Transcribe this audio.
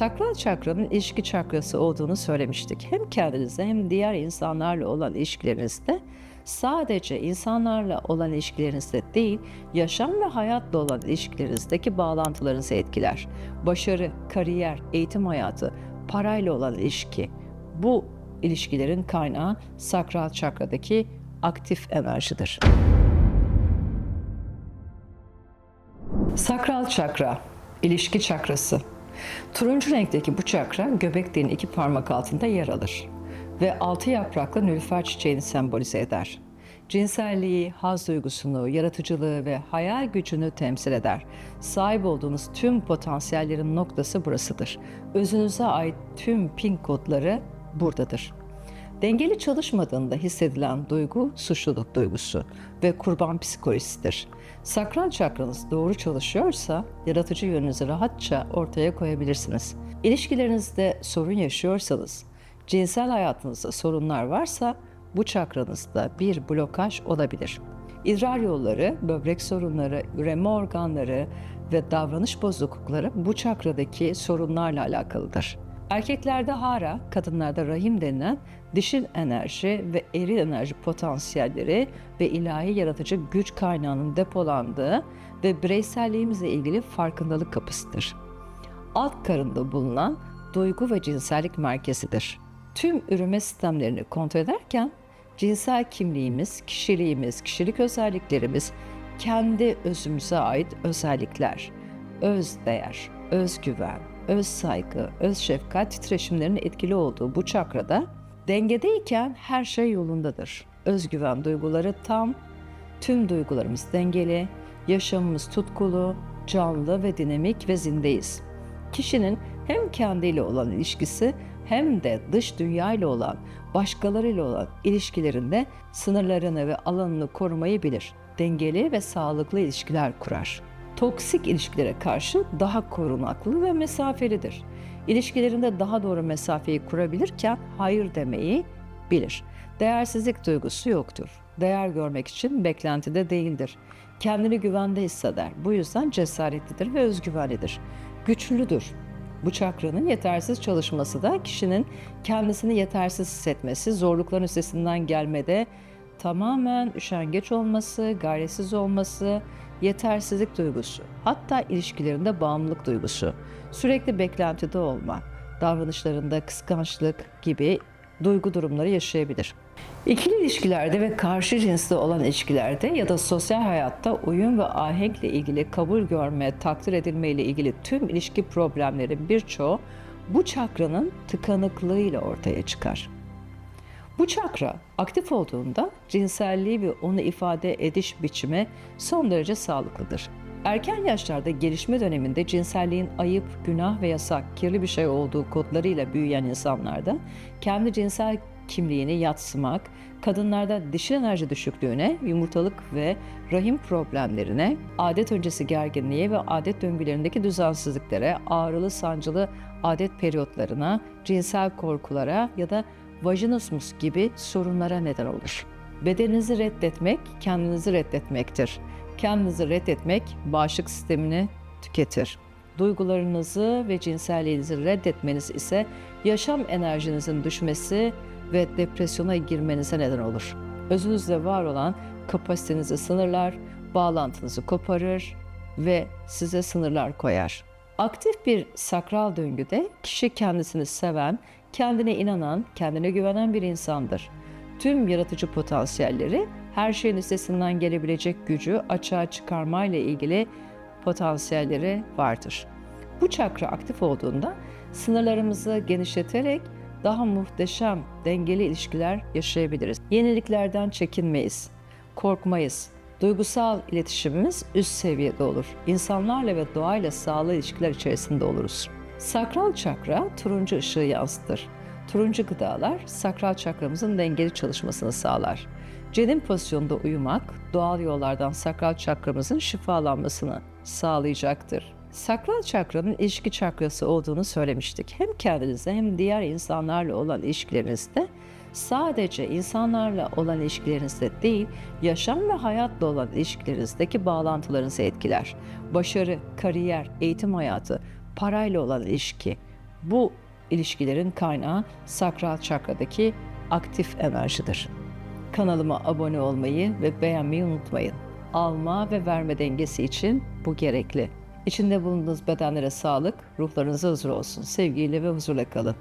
Sakral çakranın ilişki çakrası olduğunu söylemiştik. Hem kendinizde hem diğer insanlarla olan ilişkilerinizde sadece insanlarla olan ilişkilerinizde değil, yaşam ve hayatla olan ilişkilerinizdeki bağlantılarınızı etkiler. Başarı, kariyer, eğitim hayatı, parayla olan ilişki. Bu ilişkilerin kaynağı sakral çakradaki aktif enerjidir. Sakral çakra, ilişki çakrası. Turuncu renkteki bu çakra göbek deliğinin iki parmak altında yer alır ve altı yapraklı nülüfer çiçeğini sembolize eder. Cinselliği, haz duygusunu, yaratıcılığı ve hayal gücünü temsil eder. Sahip olduğunuz tüm potansiyellerin noktası burasıdır. Özünüze ait tüm pin kodları buradadır. Dengeli çalışmadığında hissedilen duygu suçluluk duygusu ve kurban psikolojisidir. Sakral çakranız doğru çalışıyorsa yaratıcı yönünüzü rahatça ortaya koyabilirsiniz. İlişkilerinizde sorun yaşıyorsanız, cinsel hayatınızda sorunlar varsa bu çakranızda bir blokaj olabilir. İdrar yolları, böbrek sorunları, üreme organları ve davranış bozuklukları bu çakradaki sorunlarla alakalıdır. Erkeklerde hara, kadınlarda rahim denilen dişil enerji ve eril enerji potansiyelleri ve ilahi yaratıcı güç kaynağının depolandığı ve bireyselliğimizle ilgili farkındalık kapısıdır. Alt karında bulunan duygu ve cinsellik merkezidir. Tüm üreme sistemlerini kontrol ederken cinsel kimliğimiz, kişiliğimiz, kişilik özelliklerimiz, kendi özümüze ait özellikler, öz değer, özgüven, öz saygı, öz şefkat titreşimlerinin etkili olduğu bu çakrada dengedeyken her şey yolundadır. Özgüven duyguları tam, tüm duygularımız dengeli, yaşamımız tutkulu, canlı ve dinamik ve zindeyiz. Kişinin hem kendiyle olan ilişkisi hem de dış dünya ile olan, başkalarıyla olan ilişkilerinde sınırlarını ve alanını korumayı bilir. Dengeli ve sağlıklı ilişkiler kurar toksik ilişkilere karşı daha korunaklı ve mesafelidir. İlişkilerinde daha doğru mesafeyi kurabilirken hayır demeyi bilir. Değersizlik duygusu yoktur. Değer görmek için beklentide değildir. Kendini güvende hisseder. Bu yüzden cesaretlidir ve özgüvenlidir. Güçlüdür. Bu çakranın yetersiz çalışması da kişinin kendisini yetersiz hissetmesi, zorlukların üstesinden gelmede tamamen üşengeç olması, gayretsiz olması, yetersizlik duygusu, hatta ilişkilerinde bağımlılık duygusu, sürekli beklentide olma, davranışlarında kıskançlık gibi duygu durumları yaşayabilir. İkili ilişkilerde ve karşı cinsli olan ilişkilerde ya da sosyal hayatta uyum ve ahenkle ilgili kabul görme, takdir edilme ile ilgili tüm ilişki problemlerin birçoğu bu çakranın tıkanıklığıyla ortaya çıkar. Bu çakra aktif olduğunda cinselliği ve onu ifade ediş biçimi son derece sağlıklıdır. Erken yaşlarda gelişme döneminde cinselliğin ayıp, günah ve yasak, kirli bir şey olduğu kodlarıyla büyüyen insanlarda kendi cinsel kimliğini yatsımak, kadınlarda dişil enerji düşüklüğüne, yumurtalık ve rahim problemlerine, adet öncesi gerginliğe ve adet döngülerindeki düzensizliklere, ağrılı sancılı adet periyotlarına, cinsel korkulara ya da vajinismus gibi sorunlara neden olur. Bedeninizi reddetmek, kendinizi reddetmektir. Kendinizi reddetmek bağışıklık sistemini tüketir. Duygularınızı ve cinselliğinizi reddetmeniz ise yaşam enerjinizin düşmesi ve depresyona girmenize neden olur. Özünüzde var olan kapasitenizi sınırlar, bağlantınızı koparır ve size sınırlar koyar. Aktif bir sakral döngüde kişi kendisini seven, kendine inanan, kendine güvenen bir insandır. Tüm yaratıcı potansiyelleri, her şeyin üstesinden gelebilecek gücü açığa çıkarmayla ilgili potansiyelleri vardır. Bu çakra aktif olduğunda sınırlarımızı genişleterek daha muhteşem, dengeli ilişkiler yaşayabiliriz. Yeniliklerden çekinmeyiz, korkmayız. Duygusal iletişimimiz üst seviyede olur. İnsanlarla ve doğayla sağlıklı ilişkiler içerisinde oluruz. Sakral çakra turuncu ışığı yansıtır. Turuncu gıdalar sakral çakramızın dengeli çalışmasını sağlar. Cenin pozisyonunda uyumak doğal yollardan sakral çakramızın şifalanmasını sağlayacaktır. Sakral çakranın ilişki çakrası olduğunu söylemiştik. Hem kendinizde hem diğer insanlarla olan ilişkilerinizde sadece insanlarla olan ilişkilerinizde değil, yaşam ve hayatla olan ilişkilerinizdeki bağlantılarınızı etkiler. Başarı, kariyer, eğitim hayatı, parayla olan ilişki. Bu ilişkilerin kaynağı sakral çakradaki aktif enerjidir. Kanalıma abone olmayı ve beğenmeyi unutmayın. Alma ve verme dengesi için bu gerekli. İçinde bulunduğunuz bedenlere sağlık, ruhlarınıza huzur olsun. Sevgiyle ve huzurla kalın.